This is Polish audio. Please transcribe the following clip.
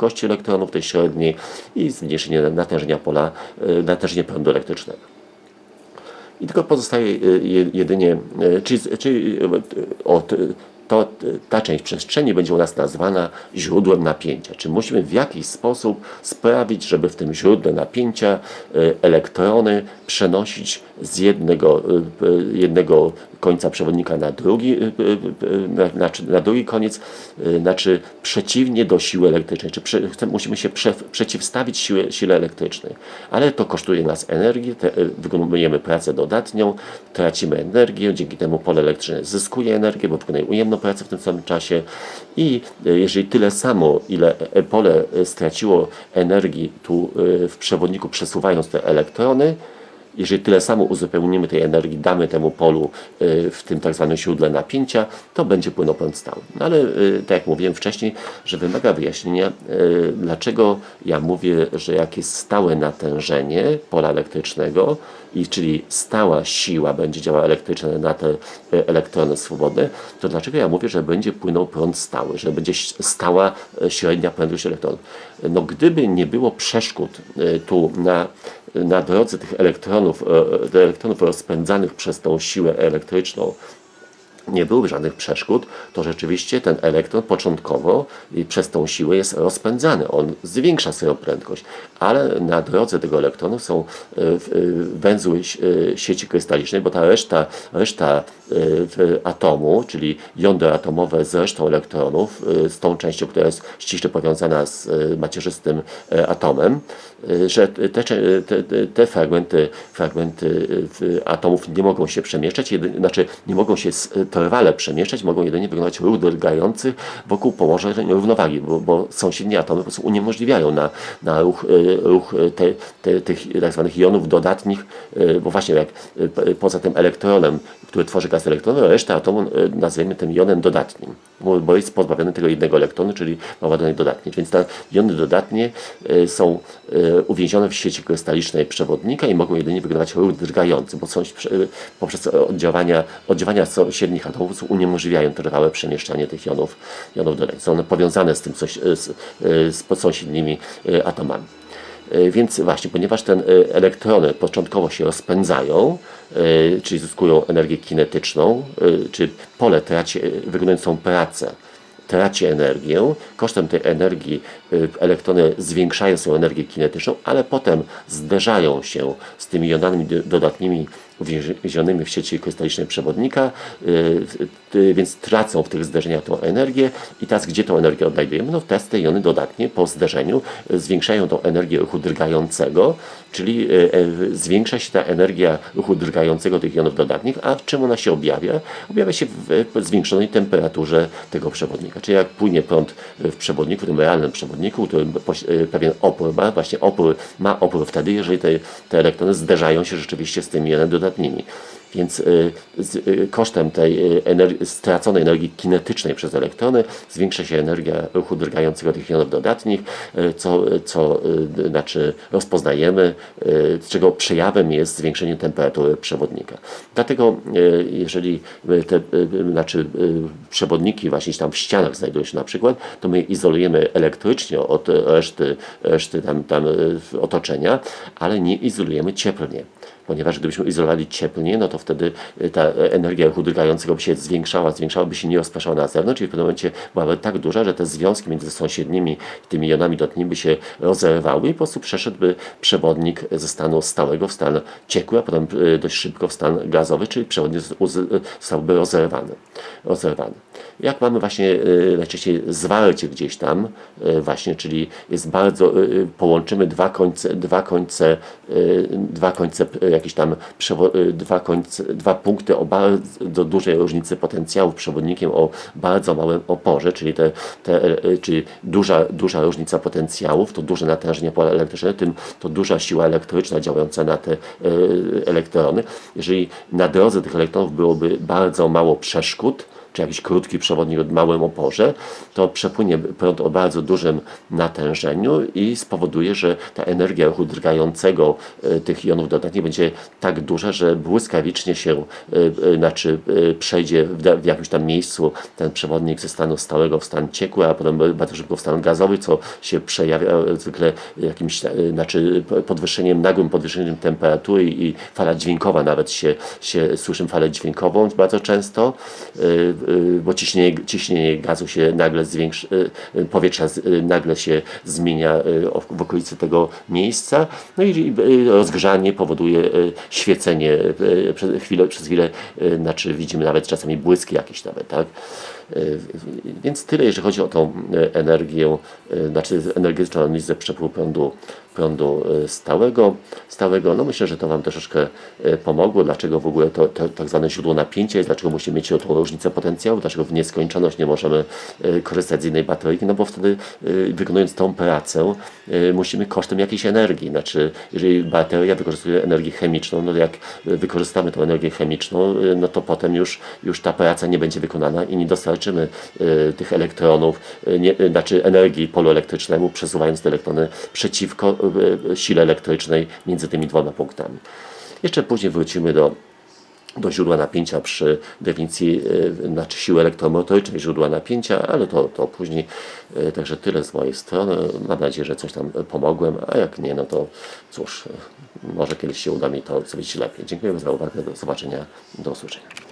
prędkości elektronów, tej średniej i zmniejszenie natężenia pola, e, natężenia prądu elektrycznego. I tylko pozostaje e, je- jedynie, czyli, czyli e, od, to, ta część przestrzeni będzie u nas nazwana źródłem napięcia. Czy musimy w jakiś sposób sprawić, żeby w tym źródle napięcia e, elektrony przenosić z jednego, e, e, jednego końca przewodnika na drugi, na, znaczy na drugi koniec, znaczy przeciwnie do siły elektrycznej. Czy prze, musimy się prze, przeciwstawić siłę, sile elektrycznej. Ale to kosztuje nas energię, te, wykonujemy pracę dodatnią, tracimy energię, dzięki temu pole elektryczne zyskuje energię, bo wykonuje ujemną pracę w tym samym czasie. I e, jeżeli tyle samo, ile e, pole e, straciło energii tu w przewodniku przesuwając te elektrony, jeżeli tyle samo uzupełnimy tej energii, damy temu polu y, w tym tak zwanym źródle napięcia, to będzie płynął prąd stały. No ale y, tak jak mówiłem wcześniej, że wymaga wyjaśnienia, y, dlaczego ja mówię, że jak jest stałe natężenie pola elektrycznego, i czyli stała siła będzie działała elektryczna na te elektrony swobodne, to dlaczego ja mówię, że będzie płynął prąd stały, że będzie stała średnia prędkość elektronów? No gdyby nie było przeszkód tu na na drodze tych elektronów, e, elektronów rozpędzanych przez tą siłę elektryczną nie byłoby żadnych przeszkód, to rzeczywiście ten elektron początkowo przez tą siłę jest rozpędzany. On zwiększa swoją prędkość, ale na drodze tego elektronu są e, e, węzły sieci krystalicznej, bo ta reszta, reszta atomu, czyli jądro atomowe z resztą elektronów, e, z tą częścią, która jest ściśle powiązana z e, macierzystym e, atomem, że te, te, te- fragmenty, fragmenty w- atomów nie mogą się przemieszczać, znaczy nie mogą się trwale przemieszczać, mogą jedynie wykonywać ruch drgający wokół położeń równowagi, bo, bo sąsiednie atomy po prostu uniemożliwiają na, na ruch, ruch te, te, tych tak zwanych jonów dodatnich, bo właśnie jak poza tym elektronem, który tworzy gaz elektronowy, resztę atomu e, nazwiemy tym jonem dodatnim, bo, jest pozbawiony tego jednego elektronu, czyli ma ładunek dodatni. Więc te jony dodatnie e, są e, uwięzione w sieci krystalicznej przewodnika i mogą jedynie wykonywać ruch drgający, bo są, poprzez oddziaływania, oddziaływania sąsiednich atomów uniemożliwiają trwałe przemieszczanie tych jonów, jonów dodatnich. Są one powiązane z tym z, e, z sąsiednimi atomami. E, Więc właśnie, ponieważ te elektrony początkowo się rozpędzają, e, czyli zyskują energię kinetyczną, e, czy pole traci, e, wykonując pracę, traci energię, kosztem tej energii elektrony zwiększają swoją energię kinetyczną, ale potem zderzają się z tymi jonami do- dodatnimi uwięzionymi w sieci krystalicznej przewodnika, y, y, więc tracą w tych zderzeniach tą energię i teraz gdzie tą energię odnajdujemy? No teraz te jony dodatnie po zderzeniu y, zwiększają tą energię ruchu drgającego, czyli zwiększa się ta energia ruchu drgającego tych jonów dodatnich, a w czym ona się objawia? Objawia się w zwiększonej temperaturze tego przewodnika. Czyli jak płynie prąd w przewodniku, w tym realnym przewodniku, który pewien opór ma, właśnie opór ma opór wtedy, jeżeli te, te elektrony zderzają się rzeczywiście z tymi jonami Więc y, y, kosztem tej y, ener- straconej energii kinetycznej przez elektrony zwiększa się energia ruchu drgającego tych jonów dodatnich, co, co znaczy rozpoznajemy, czego przejawem jest zwiększenie temperatury przewodnika. Dlatego jeżeli te znaczy, przewodniki właśnie tam w ścianach znajdują się na przykład, to my izolujemy elektrycznie od reszty, reszty tam, tam otoczenia, ale nie izolujemy cieplnie ponieważ gdybyśmy izolowali cieplnie, no to wtedy y, ta e, energia ruchu drgającego by się zwiększała, zwiększała, by się nie rozpraszała na zewnątrz i w pewnym momencie byłaby tak duża, że te związki między sąsiednimi tymi jonami dodatnimi by się rozerwały i po prostu przeszedłby przewodnik ze stanu stałego w stan ciekły, a potem y, dość szybko w stan gazowy, czyli przewodnik zostałby rozerwany. rozerwany. Jak mamy właśnie y, najczęściej zwarcie gdzieś tam, właśnie, czyli jest bardzo, połączymy dwa końce, dwa końce, dwa końce jakieś tam, y, dwa końce, dwa punkty o bardzo dużej różnicy potencjału przewodnikiem o bardzo małym oporze, czyli te, te y, czyli duża, duża różnica potencjałów, to duże natężenie pola elektrycznego, tym to duża siła elektryczna działająca na te y, elektrony. Jeżeli na drodze tych elektronów byłoby bardzo mało przeszkód, czy jakiś krótki przewodnik o małym oporze, to przepłynie prąd o bardzo dużym natężeniu i spowoduje, że ta energia ruchu drgającego e, tych jonów dodatnich będzie tak duża, że błyskawicznie się, e, e, znaczy przejdzie w, jakimś tam miejscu ten przewodnik ze stanu stałego w stan ciekły, a potem bardzo szybko w stan gazowy, co się przejawia zwykle jakimś, znaczy podwyższeniem, nagłym podwyższeniem temperatury i fala dźwiękowa nawet się, się słyszymy falę dźwiękową bardzo często, bo ciśnienie, ciśnienie gazu się nagle zwiększa, e, powietrza z- e, nagle się zmienia w okolicy tego miejsca, no i rozgrzanie powoduje świecenie przez chwilę, przez chwilę, znaczy widzimy nawet czasami błyski jakieś nawet, tak? E, Więc tyle, jeżeli chodzi o tą e, energię, e, znaczy energetyczną analizę przepływu prądu, prądu e, stałego. stałego. No myślę, że to Wam troszeczkę pomogło. Dlaczego w ogóle to, to tak zwane źródło napięcia jest, dlaczego musimy mieć tą różnicę potencjału, dlaczego w nieskończoność nie możemy korzystać z jednej bateryki, no bo wtedy wykonując tą pracę musimy kosztem jakiejś energii. Znaczy, jeżeli bateria wykorzystuje energię chemiczną, no jak wykorzystamy tą energię chemiczną, no to potem już, już ta praca nie będzie wykonana i nie dostarczymy e, tych elektronów, e, nie, e, znaczy energii polu elektrycznemu, przesuwając te elektrony przeciwko sile elektrycznej między tymi dwoma punktami. Jeszcze później wrócimy do do źródła napięcia przy definicji znaczy siły elektromotorycznej źródła napięcia, ale to, to później. Także tyle z mojej strony. Mam nadzieję, że coś tam pomogłem, a jak nie, no to cóż, może kiedyś się uda mi to zrobić lepiej. Dziękuję za uwagę, do zobaczenia, do usłyszenia.